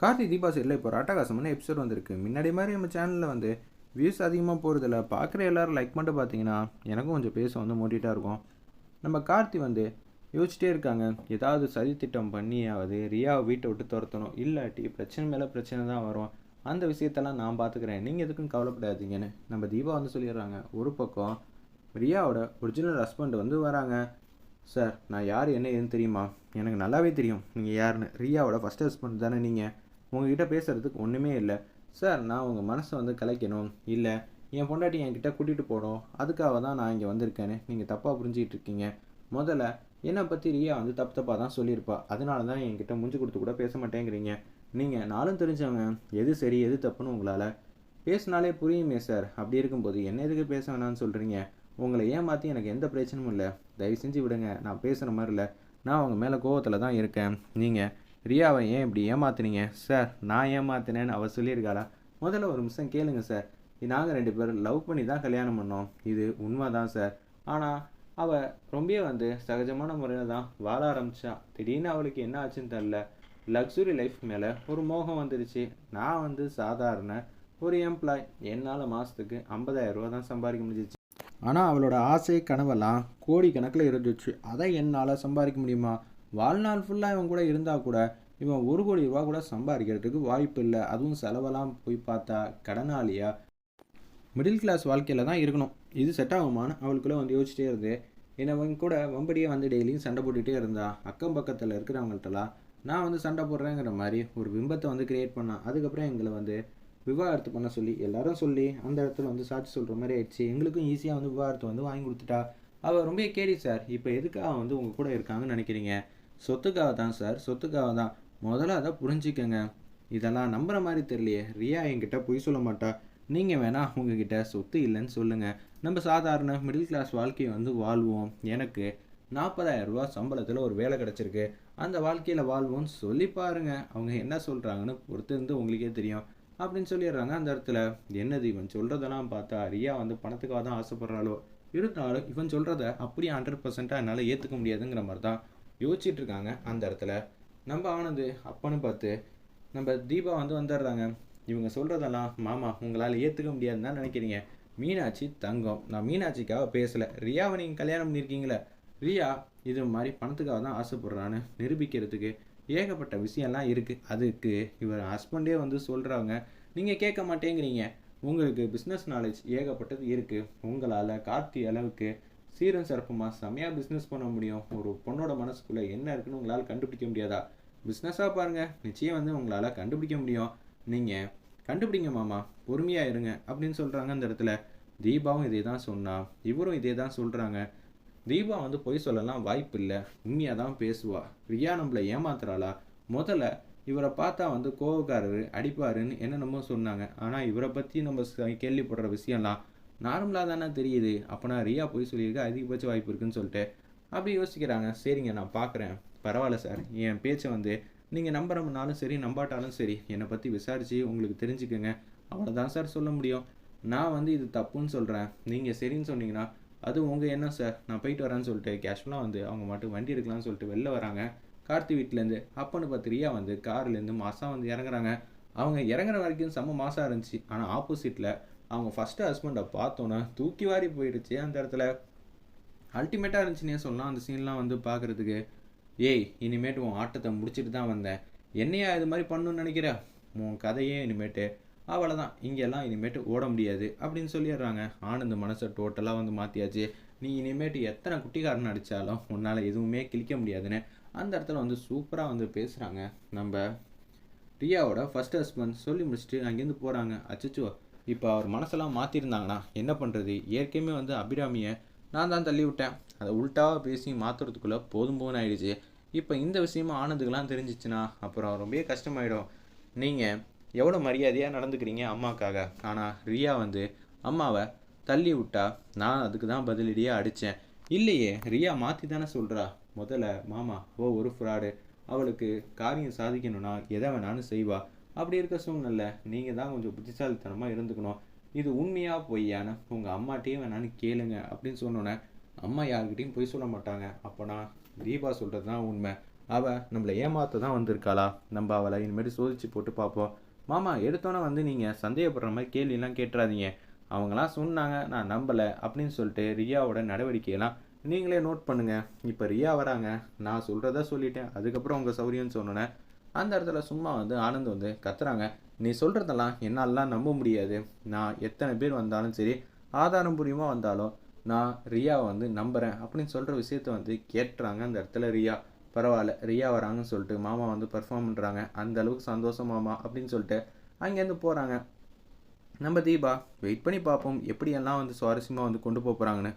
கார்த்தி தீபா சைடில் இப்போ ஒரு எபிசோட் வந்திருக்கு. முன்னாடி மாதிரி நம்ம சேனலில் வந்து வியூஸ் அதிகமாக போகிறதில்ல பார்க்குற எல்லோரும் லைக் மட்டும் பார்த்தீங்கன்னா எனக்கும் கொஞ்சம் பேச வந்து மோட்டிட்டாக இருக்கும். நம்ம கார்த்தி வந்து யோசிச்சிட்டே இருக்காங்க. ஏதாவது சதி திட்டம் பண்ணியாவது ரியாவை வீட்டை விட்டு துரத்தணும். இல்லாட்டி பிரச்சனை மேலே பிரச்சனை தான் வரும். அந்த விஷயத்தெல்லாம் நான் பார்த்துக்கிறேன். நீங்கள் எதுக்கும் கவலைப்படாதீங்கன்னு நம்ம தீபா வந்து சொல்லிடுறாங்க. ஒரு பக்கம் ரியாவோட ஒரிஜினல் ஹஸ்பண்ட் வந்து வராங்க. சார் நான் யார் என்ன ஏதுன்னு தெரியுமா? எனக்கு நல்லாவே தெரியும். நீங்கள் யாருன்னு? ரியாவோட ஃபஸ்ட் ஹஸ்பண்ட் தானே நீங்கள் உங்ககிட்ட பேசுகிறதுக்கு ஒன்றுமே இல்லை. சார் நான் உங்கள் மனசை வந்து கலைக்கணும். இல்லை என் பொண்டாட்டி என்கிட்ட கூட்டிகிட்டு போகணும். அதுக்காக தான் நான் இங்கே வந்திருக்கேன்னு நீங்கள் தப்பாக புரிஞ்சிக்கிட்டு இருக்கீங்க. முதல்ல என்னை பற்றி ரியா வந்து தப்பு தப்பாக தான் சொல்லியிருப்பா. அதனால தான் என்கிட்ட முடிஞ்சு கொடுத்து கூட பேச மாட்டேங்கிறீங்க. நீங்கள் நாளும் தெரிஞ்சவங்க எது சரி எது தப்புன்னு உங்களால் பேசினாலே புரியுமே சார். அப்படி இருக்கும்போது என்ன எதுக்கு பேச வேணாம்னு சொல்கிறீங்க உங்களை ஏமாற்றி எனக்கு எந்த பிரச்சனையும் இல்லை. தயவு செஞ்சு விடுங்க. நான் பேசுகிற மாதிரி இல்லை. நான் உங்கள் மேலே கோவத்தில் தான் இருக்கேன். நீங்கள் ரியாவை ஏன் இப்படி ஏமாத்துனீங்க? சார் நான் ஏமாத்தினேன்னு அவள் சொல்லியிருக்காளா முதல்ல ஒரு நிமிஷம் கேளுங்க சார். நாங்கள் ரெண்டு பேரும் லவ் பண்ணி தான் கல்யாணம் பண்ணோம். இது உண்மை தான் சார். ஆனால் அவள் ரொம்ப வந்து சகஜமான முறையில் தான் வாழ ஆரம்பிச்சா. திடீர்னு அவளுக்கு என்ன ஆச்சுன்னு தெரில லக்ஸுரி லைஃப் மேலே ஒரு மோகம் வந்துடுச்சு நான் வந்து சாதாரண ஒரு எம்ப்ளாய் என்னால் மாதத்துக்கு ஐம்பதாயிரம் ரூபா தான் சம்பாதிக்க முடிஞ்சிச்சு. ஆனால் அவளோட ஆசை கனவெல்லாம் கோடி கணக்கில் இருந்துச்சு. அதை என்னால் சம்பாதிக்க முடியுமா? வாழ்நாள் ஃபுல்லாக இவன் கூட இருந்தால் கூட இவன் ஒரு கோடி ரூபா கூட சம்பாதிக்கிறதுக்கு வாய்ப்பு இல்லை. அதுவும் செலவெல்லாம் போய் பார்த்தா கடனாளியா? மிடில் கிளாஸ் வாழ்க்கையில் தான் இருக்கணும். இது செட் ஆகுமான்னு அவளுக்குள்ளே வந்து யோசிச்சிட்டே இருந்து. என்னவங்க கூட வம்படியே வந்து டெய்லியும் சண்டை போட்டுகிட்டே இருந்தா அக்கம் பக்கத்தில் இருக்கிறவங்கள்ட்டலாம் நான் வந்து சண்டை போடுறேங்கிற மாதிரி ஒரு பிம்பத்தை வந்து கிரியேட் பண்ணான் அதுக்கப்புறம் எங்களை வந்து விவாகரத்து பண்ண சொல்லி எல்லாரும் சொல்லி அந்த இடத்துல வந்து சாட்சி சொல்கிற மாதிரி ஆயிடுச்சு. எங்களுக்கும் ஈஸியாக வந்து விவாகரத்து வந்து வாங்கி கொடுத்துட்டா. அவள் ரொம்ப கேடி சார் இப்போ எதுக்காக வந்து உங்கள் கூட இருக்காங்கன்னு நினைக்கிறீங்க? சொத்துக்காக தான் சார் சொத்துக்காக தான் முதல்ல அதை புரிஞ்சுக்கங்க. இதெல்லாம் நம்புகிற மாதிரி தெரியலையே. ரியா என்கிட்ட பொய் சொல்ல மாட்டா. நீங்கள் வேணால் உங்ககிட்ட சொத்து இல்லைன்னு சொல்லுங்கள் நம்ம சாதாரண மிடில் கிளாஸ் வாழ்க்கையை வந்து வாழ்வோம். எனக்கு நாற்பதாயிரம் ரூபா சம்பளத்தில் ஒரு வேலை கிடச்சிருக்கு. அந்த வாழ்க்கையில் வாழ்வோம்னு சொல்லி பாருங்க. அவங்க என்ன சொல்கிறாங்கன்னு பொறுத்து இருந்து உங்களுக்கே தெரியும். அப்படின்னு சொல்லிடுறாங்க அந்த இடத்துல. என்னது இவன் சொல்கிறதெல்லாம் பார்த்தா ரியா வந்து பணத்துக்காக தான் ஆசைப்படுறாளோ? இருந்தாலும் இவன் சொல்கிறத அப்படியே ஹண்ட்ரட் பர்சண்ட்டாக என்னால் ஏற்றுக்க முடியாதுங்கிற மாதிரி தான் யோசிச்சுட்டு இருக்காங்க அந்த இடத்துல. நம்ம ஆனது அப்பன்னு பார்த்து நம்ம தீபா வந்து வந்துடுறாங்க. இவங்க சொல்கிறதெல்லாம் மாமா உங்களால் ஏற்றுக்க முடியாதுன்னு தான் நினைக்கிறீங்க. மீனாட்சி தங்கம். நான் மீனாட்சிக்காக பேசலை. ரியாவை நீங்கள் கல்யாணம் பண்ணியிருக்கீங்களே. ரியா இது மாதிரி பணத்துக்காக தான் ஆசைப்படுறான்னு நிரூபிக்கிறதுக்கு ஏகப்பட்ட விஷயம்லாம் இருக்குது அதுக்கு இவர் ஹஸ்பண்டே வந்து சொல்கிறாங்க நீங்கள் கேட்க மாட்டேங்கிறீங்க. உங்களுக்கு பிஸ்னஸ் நாலேஜ் ஏகப்பட்டது இருக்குது உங்களால் கார்த்தி அளவுக்கு சீரன் சிறப்புமா? செம்மையாக பிஸ்னஸ் பண்ண முடியும். ஒரு பொண்ணோட மனசுக்குள்ளே என்ன இருக்குன்னு உங்களால் கண்டுபிடிக்க முடியாதா? பிஸ்னஸாக பாருங்கள் நிச்சயம் வந்து உங்களால் கண்டுபிடிக்க முடியும். நீங்கள் கண்டுபிடிங்க மாமா. பொறுமையாக இருங்க அப்படின்னு சொல்கிறாங்க அந்த இடத்துல. தீபாவும் இதே தான் சொன்னா. இவரும் இதே தான் சொல்கிறாங்க தீபா வந்து பொய் சொல்லலாம் வாய்ப்பு இல்லை. உண்மையாக தான் பேசுவா. ரியா நம்மளை ஏமாத்துறாளா? முதல்ல இவரை பார்த்தா வந்து கோவக்காரர் அடிப்பாருன்னு என்னென்னமோ சொன்னாங்க. ஆனால் இவரை பற்றி நம்ம கேள்விப்படுற விஷயம்லாம் நார்மலாக தானே தெரியுது. அப்போனா ரியா பொய் சொல்லியிருக்க அதிகபட்ச வாய்ப்பு இருக்குன்னு சொல்லிட்டு அப்படி யோசிக்கிறாங்க. சரிங்க நான் பார்க்குறேன் பரவாயில்ல சார். என் பேச்சை வந்து நீங்கள் நம்புறமுனாலும் சரி நம்பாட்டாலும் சரி என்னை பற்றி விசாரித்து உங்களுக்கு தெரிஞ்சுக்கங்க. அவ்வளோதான் சார் சொல்ல முடியும். நான் வந்து இது தப்புன்னு சொல்கிறேன் நீங்கள் சரின்னு சொன்னீங்கன்னா அது உங்கள் என்ன சார். நான் போயிட்டு வரேன்னு சொல்லிட்டு கேஷுவலாக வந்து அவங்க மட்டும் வண்டி எடுக்கலாம்னு சொல்லிட்டு வெளில வராங்க. கார்த்தி வீட்டிலேருந்து அப்பன்னு பார்த்து ரியா வந்து கார்லேருந்து மாசாக வந்து இறங்குறாங்க. அவங்க இறங்குற வரைக்கும் செம்ம மாசாக இருந்துச்சு. ஆனால் ஆப்போசிட்டில் அவங்க ஃபஸ்ட்டு ஹஸ்பண்டை பார்த்தோன்னே தூக்கி வாரி போயிடுச்சு அந்த இடத்துல. அல்டிமேட்டாக இருந்துச்சுன்னே சொல்லலாம். அந்த சீன்லாம் வந்து பார்க்குறதுக்கு ஏய் இனிமேட்டு உன் ஆட்டத்தை முடிச்சுட்டு தான் வந்தேன். என்னையா இது மாதிரி பண்ணுன்னு நினைக்கிற? உன் கதையே இனிமேட்டு. அவ்வளோதான் இங்கெல்லாம் இனிமேட்டு ஓட முடியாது. அப்படின்னு சொல்லிடுறாங்க. ஆனந்த் மனசை டோட்டலாக வந்து மாற்றியாச்சு நீ இனிமேட்டு எத்தனை குட்டிக்காரன் அடித்தாலும் உன்னால் எதுவுமே கிழிக்க முடியாதுன்னு. அந்த இடத்துல வந்து சூப்பராக வந்து பேசுகிறாங்க நம்ம ரியாவோட ஃபர்ஸ்ட் ஹஸ்பண்ட் சொல்லி முடிச்சுட்டு அங்கேருந்து போகிறாங்க அச்சச்சோ இப்போ அவர் மனசெல்லாம் மாற்றிருந்தாங்கன்னா என்ன பண்ணுறது ஏற்கனவே வந்து அபிராமியை நான் தான் தள்ளி விட்டேன் அதை உள்டாவாக பேசி மாற்றுறதுக்குள்ளே போதும் போதும் ஆயிடுச்சு. இப்போ இந்த விஷயமா ஆனதுக்கெல்லாம் தெரிஞ்சிச்சுன்னா அப்புறம் ரொம்பவே கஷ்டமாயிடும். நீங்கள் எவ்வளோ மரியாதையாக நடந்துக்கிறீங்க அம்மாக்காக? ஆனால் ரியா வந்து அம்மாவை தள்ளி விட்டா நான் அதுக்கு தான் பதிலடியாக அடித்தேன் இல்லையே ரியா மாற்றி தானே சொல்கிறா முதல்ல மாமா ஓ ஒரு ஃப்ராடு. அவளுக்கு காரியம் சாதிக்கணும்னா எதை வேணாலும் செய்வா. அப்படி இருக்க சூழ்நிலை நீங்கள் தான் கொஞ்சம் புத்திசாலித்தனமாக இருந்துக்கணும். இது உண்மையா பொய்யான்னு உங்கள் அம்மாட்டையும் வேணான்னு கேளுங்க அப்படின்னு சொன்னோன்னே அம்மா யாருக்கிட்டையும் பொய் சொல்ல மாட்டாங்க. அப்போனா தீபா சொல்கிறது தான் உண்மை. அவள் நம்மளை ஏமாத்த தான் வந்திருக்காளா? நம்ம அவளை இனிமேட்டு சோதிச்சு போட்டு பார்ப்போம். மாமா எடுத்தோன்னே வந்து நீங்கள் சந்தேகப்படுற மாதிரி கேள்வியெல்லாம் கேட்டுறாதீங்க. அவங்களாம் சொன்னாங்க நான் நம்பலை அப்படின்னு சொல்லிட்டு ரியாவோட நடவடிக்கையெல்லாம் நீங்களே நோட் பண்ணுங்கள் இப்போ ரியா வராங்க நான் சொல்கிறத சொல்லிட்டேன். அதுக்கப்புறம் உங்கள் சௌரியம்னு சொன்னோன்னே அந்த இடத்துல சும்மா வந்து ஆனந்த் வந்து கத்துறாங்க. நீ சொல்கிறதெல்லாம் என்னாலலாம் நம்ப முடியாது. நான் எத்தனை பேர் வந்தாலும் சரி ஆதாரம் பூர்வமாக வந்தாலும் நான் ரியாவை வந்து நம்புகிறேன் அப்படின்னு சொல்கிற விஷயத்த வந்து கேட்டுறாங்க அந்த இடத்துல ரியா. பரவாயில்ல ரியா வராங்கன்னு சொல்லிட்டு மாமா வந்து பர்ஃபார்ம் பண்ணுறாங்க அந்த அளவுக்கு சந்தோஷம் மாமா அப்படின்னு சொல்லிட்டு அங்கேருந்து போகிறாங்க நம்ம தீபா வெயிட் பண்ணி பார்ப்போம். எப்படியெல்லாம் வந்து சுவாரஸ்யமாக வந்து கொண்டு போகிறாங்கன்னு